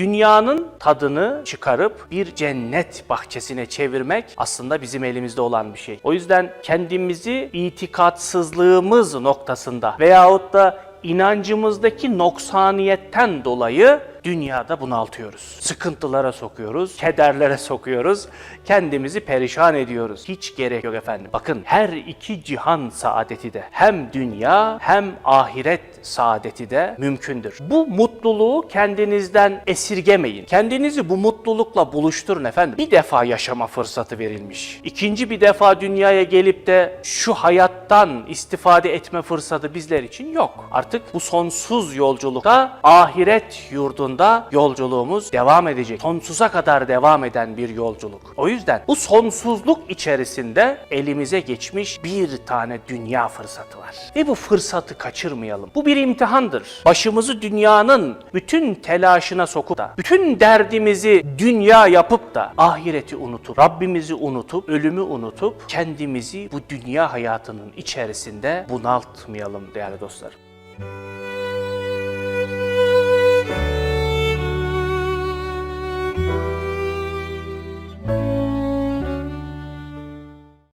Dünyanın tadını çıkarıp bir cennet bahçesine çevirmek aslında bizim elimizde olan bir şey. O yüzden kendimizi itikatsızlığımız noktasında veyahut da inancımızdaki noksaniyetten dolayı dünyada bunaltıyoruz. Sıkıntılara sokuyoruz, kederlere sokuyoruz, kendimizi perişan ediyoruz. Hiç gerek yok efendim. Bakın her iki cihan saadeti de hem dünya hem ahiret saadeti de mümkündür. Bu mutluluğu kendinizden esirgemeyin. Kendinizi bu mutlulukla buluşturun efendim. Bir defa yaşama fırsatı verilmiş. İkinci bir defa dünyaya gelip de şu hayattan istifade etme fırsatı bizler için yok. Artık bu sonsuz yolculukta ahiret yurdunda yolculuğumuz devam edecek. Sonsuza kadar devam eden bir yolculuk. O yüzden bu sonsuzluk içerisinde elimize geçmiş bir tane dünya fırsatı var. Ve bu fırsatı kaçırmayalım. Bu bir imtihandır. Başımızı dünyanın bütün telaşına sokup da, bütün derdimizi dünya yapıp da ahireti unutup, Rabbimizi unutup, ölümü unutup kendimizi bu dünya hayatının içerisinde bunaltmayalım değerli dostlarım.